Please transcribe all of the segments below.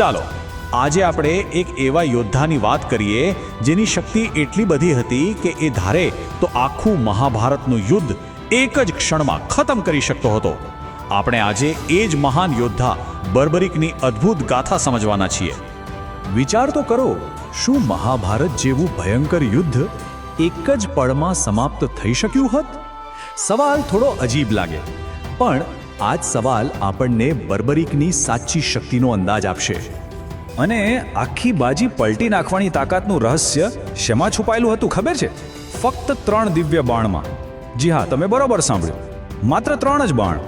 ચાલો, આજે આપણે એક એવા યોદ્ધાની વાત કરીએ જેની શક્તિ એટલી બધી હતી કે એ ધારે તો આખું મહાભારતનું યુદ્ધ એક જ ક્ષણમાં ખતમ કરી શકતો હતો. આપણે આજે એ જ મહાન યોદ્ધા બર્બરિકની અદ્ભુત ગાથા સમજવાના છીએ. વિચાર તો કરો, શું મહાભારત જેવું ભયંકર યુદ્ધ એક જ પળમાં સમાપ્ત થઈ શક્યું હોત? સવાલ થોડો અજીબ લાગે, પણ આ જ સવાલ આપણને બર્બરિકની સાચી શક્તિનો અંદાજ આપશે. અને આખી બાજી પલટી નાખવાની તાકાતનું રહસ્ય શેમાં છુપાયેલું હતું ખબર છે? ફક્ત ત્રણ દિવ્ય બાણમાં. જી હા, તમે બરોબર સાંભળ્યું. માત્ર ત્રણ જ બાણ.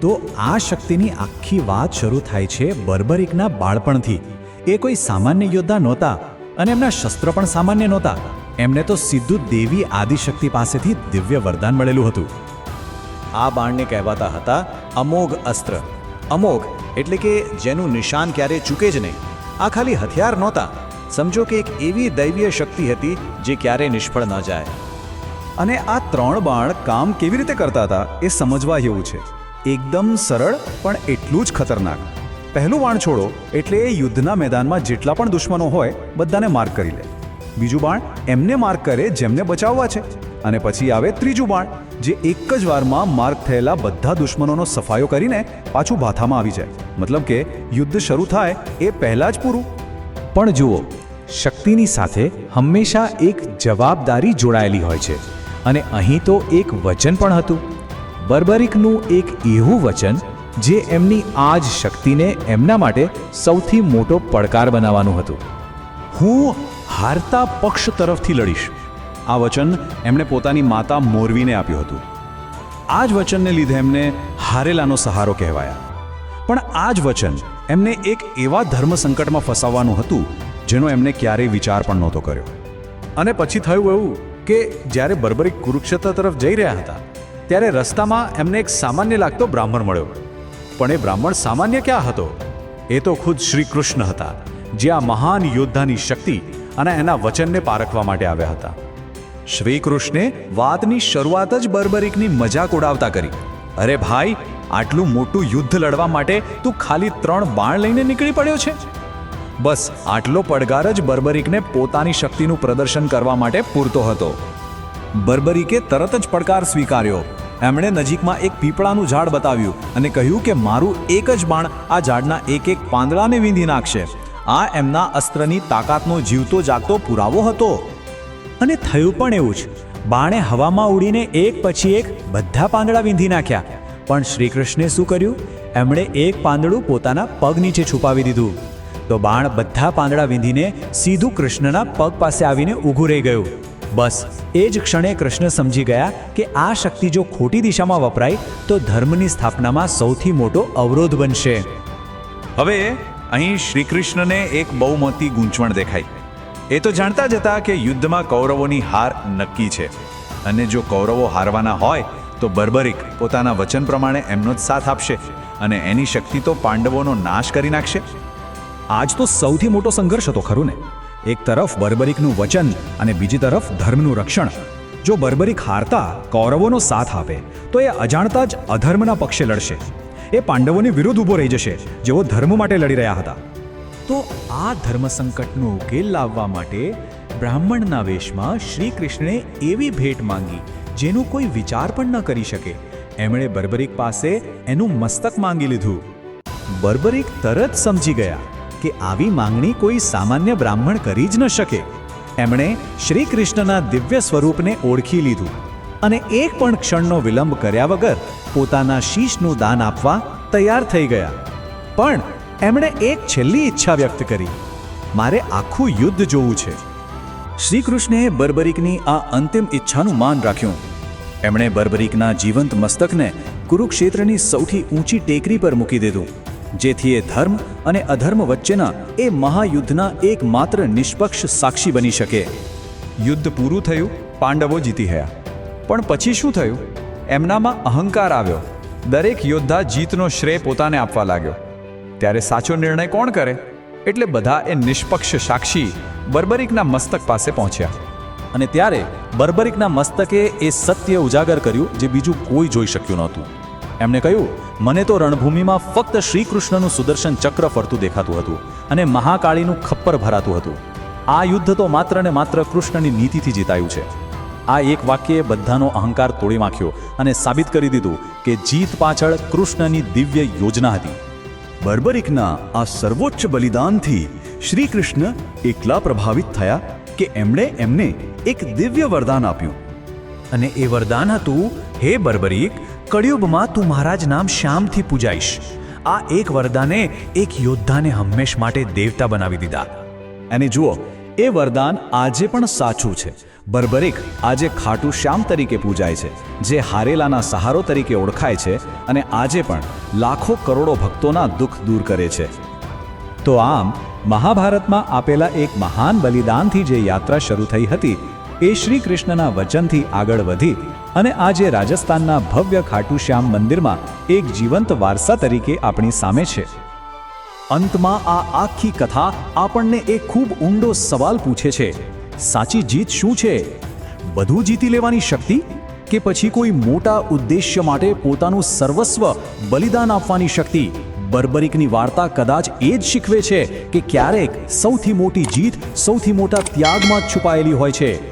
તો આ શક્તિની આખી વાત શરૂ થાય છે બર્બરિકના બાળપણથી. એ કોઈ સામાન્ય યોદ્ધા નહોતા અને એમના શસ્ત્ર પણ સામાન્ય નહોતા. એમને તો સીધું દેવી આદિશક્તિ પાસેથી દિવ્ય વરદાન મળેલું હતું. આ બાણને કહેવાતા હતા અમોઘ અસ્ત્ર. અમોઘ એટલે કે જેનું નિશાન ક્યારે ચૂકે જ નહીં. આ ખાલી હથિયાર નહોતા. સમજો કે એક એવી દૈવીય શક્તિ હતી જે ક્યારે નિષ્ફળ ન જાય. અને આ ત્રણ બાણ કામ કેવી રીતે કરતા હતા એ સમજવા જેવું છે. એકદમ સરળ પણ એટલું જ ખતરનાક. પહેલું બાણ છોડો એટલે એ યુદ્ધના મેદાનમાં જેટલા પણ દુશ્મનો હોય, બધાને માર્ક કરી લે. બીજું બાણ એમને માર્ક કરે જેમને બચાવવા છે. અને પછી આવે ત્રીજું બાણ. જે એક જ વારમાં માર્ક થયેલા બધા દુશ્મનોનો સફાયો કરીને પાછું ભાથામાં આવી જાય. મતલબ કે યુદ્ધ શરૂ થાય એ પહેલાં જ પૂરું. પણ જુઓ, શક્તિની સાથે હંમેશા એક જવાબદારી જોડાયેલી હોય છે. અને અહીં તો એક વચન પણ હતું. બર્બરિકનું એક એવું વચન જે એમની આ જ શક્તિને એમના માટે સૌથી મોટો પડકાર બનાવવાનું હતું. હું હારતા પક્ષ તરફથી લડીશ. આ વચન એમણે પોતાની માતા મોરવીને આપ્યું હતું. આ જ વચનને લીધે એમને હારેલાનો સહારો કહેવાયા. પણ આ જ વચન એમને એક એવા ધર્મ સંકટમાં ફસાવવાનું હતું, જેનો એમને ક્યારેય વિચાર પણ નહોતો કર્યો. અને પછી થયું એવું કે જ્યારે બર્બરી કુરુક્ષેત્ર તરફ જઈ રહ્યા હતા, ત્યારે રસ્તામાં એમને એક સામાન્ય લાગતો બ્રાહ્મણ મળ્યો. પણ એ બ્રાહ્મણ સામાન્ય ક્યાં હતો? એ તો ખુદ શ્રી કૃષ્ણ હતા, જે આ મહાન યોદ્ધાની શક્તિ અને એના વચનને પારખવા માટે આવ્યા હતા. શ્રી કૃષ્ણે વાતની શરૂઆત જ બર્બરિકની મજાક ઉડાવતા કરી. અરે ભાઈ, આટલું મોટું યુદ્ધ લડવા માટે તું ખાલી ત્રણ બાણ લઈને નીકળી પડ્યો છે. બસ, આટલો પડકાર જ બર્બરિકને પોતાની શક્તિનું પ્રદર્શન કરવા માટે પૂરતો હતો. બર્બરિકે તરત જ પડકાર સ્વીકાર્યો. એમણે નજીકમાં એક પીપળાનું ઝાડ બતાવ્યું અને કહ્યું કે મારું એક જ બાણ આ ઝાડના એક એક પાંદડાને વીંધી નાખશે. આ એમના અસ્ત્રની તાકાતનો જીવતો જાગતો પુરાવો હતો. અને થયું પણ એવું જ. બાણે હવામાં ઉડીને એક પછી એક બધા પાંદડા વીંધી નાખ્યા. પણ શ્રીકૃષ્ણે શું કર્યું? એમણે એક પાંદડું પોતાના પગ નીચે છુપાવી દીધું. તો બાણ બધા પાંદડા વીંધીને સીધું કૃષ્ણના પગ પાસે આવીને ઊભું રહી ગયું. બસ, એ જ ક્ષણે કૃષ્ણ સમજી ગયા કે આ શક્તિ જો ખોટી દિશામાં વપરાય, તો ધર્મની સ્થાપનામાં સૌથી મોટો અવરોધ બનશે. હવે અહીં શ્રીકૃષ્ણને એક બહુ મોટી ગૂંચવણ દેખાઈ. એ તો જાણતા જ હતા કે યુદ્ધમાં કૌરવોની હાર નક્કી છે. અને જો કૌરવો હારવાના હોય, તો બર્બરિક પોતાના વચન પ્રમાણે એમનો જ સાથ આપશે અને એની શક્તિ તો પાંડવોનો નાશ કરી નાખશે. આજ તો સૌથી મોટો સંઘર્ષ હતો, ખરું ને? એક તરફ બર્બરિકનું વચન અને બીજી તરફ ધર્મનું રક્ષણ. જો બર્બરિક હારતા કૌરવોનો સાથ આપે, તો એ અજાણતા જ અધર્મના પક્ષે લડશે. એ પાંડવોની વિરુદ્ધ ઊભો રહી જશે, જેઓ ધર્મ માટે લડી રહ્યા હતા. તો આ ધર્મ સંકટનો ઉકેલ લાવવા માટે બ્રાહ્મણના વેશમાં શ્રી કૃષ્ણે એવી ભેટ માંગી, જેનું કોઈ વિચાર પણ ન કરી શકે. એમણે બર્બરિક પાસે એનું મસ્તક માંગી લીધું. બર્બરિક તરત સમજી ગયા કે આવી માંગણી કોઈ સામાન્ય બ્રાહ્મણ કરી જ ન શકે. એમણે શ્રી કૃષ્ણના દિવ્ય સ્વરૂપને ઓળખી લીધું અને એક પણ ક્ષણનો વિલંબ કર્યા વગર પોતાના શીશનું દાન આપવા તૈયાર થઈ ગયા. પણ એમણે એક છેલ્લી ઈચ્છા વ્યક્ત કરી. મારે આખું યુદ્ધ જોવું છે. શ્રી કૃષ્ણે બર્બરિકની આ અંતિમ ઈચ્છાનું માન રાખ્યું. એમણે બર્બરિકના જીવંત મસ્તકને કુરુક્ષેત્રની સૌથી ઊંચી ટેકરી પર મૂકી દીધું, જેથી એ ધર્મ અને અધર્મ વચ્ચેના એ મહાયુદ્ધના એકમાત્ર નિષ્પક્ષ સાક્ષી બની શકે. યુદ્ધ પૂરું થયું, પાંડવો જીતી ગયા. પણ પછી શું થયું? એમનામાં અહંકાર આવ્યો. દરેક યોદ્ધા જીતનો શ્રેય પોતાને આપવા લાગ્યો. ત્યારે સાચો નિર્ણય કોણ કરે? એટલે બધા એ નિષ્પક્ષ સાક્ષી બર્બરિકના મસ્તક પાસે પહોંચ્યા. અને ત્યારે બર્બરિકના મસ્તકે એ સત્ય ઉજાગર કર્યું જે બીજું કોઈ જોઈ શક્યું નહોતું. એમણે કહ્યું, મને તો રણભૂમિમાં ફક્ત શ્રી કૃષ્ણનું સુદર્શન ચક્ર ફરતું દેખાતું હતું અને મહાકાળીનું ખપ્પર ભરાતું હતું. આ યુદ્ધ તો માત્ર ને માત્ર કૃષ્ણની નીતિથી જીતાયું છે. આ એક વાક્યે બધાનો અહંકાર તોડી નાખ્યો અને સાબિત કરી દીધું કે જીત પાછળ કૃષ્ણની દિવ્ય યોજના હતી. બર્બરિકના આ સર્વોચ્ચ બલિદાનથી શ્રી કૃષ્ણ એકલા પ્રભાવિત થયા કે એમણે એમને એક દિવ્ય વરદાન આપ્યું. અને એ વરદાન હતું, હે બર્બરિક, કળિયુગમાં તું મારા જ નામ શ્યામથી પૂજાઈશ. આ એક વરદાને એક યોદ્ધાને હંમેશ માટે દેવતા બનાવી દીધા. અને જુઓ, એ વરદાન આજે પણ સાચું છે. બર્બરિક આજે ખાટુ શ્યામ તરીકે પૂજાય છે, જે હારેલાના સહારો તરીકે ઓળખાય છે અને આજે પણ લાખો કરોડો ભક્તોના દુઃખ દૂર કરે છે. તો આમ, મહાભારતમાં આપેલા એક મહાન બલિદાનથી જે યાત્રા શરૂ થઈ હતી, એ શ્રી કૃષ્ણના વચનથી આગળ વધી અને આજે રાજસ્થાનના ભવ્ય ખાટુ શ્યામ મંદિરમાં એક જીવંત વારસા તરીકે આપણી સામે છે. અંતમાં આ આખી કથા આપણને એક ખૂબ ઊંડો સવાલ પૂછે છે સાચી જીત શું છે? બધું જીતી લેવાની શક્તિ? કે પછી કોઈ મોટા ઉદ્દેશ્ય માટે પોતાનું સર્વસ્વ બલિદાન આપવાની શક્તિ? બર્બરિકની વાર્તા કદાચ એ જ શીખવે છે કે ક્યારેક સૌથી મોટી જીત સૌથી મોટા ત્યાગમાં છુપાયેલી હોય છે.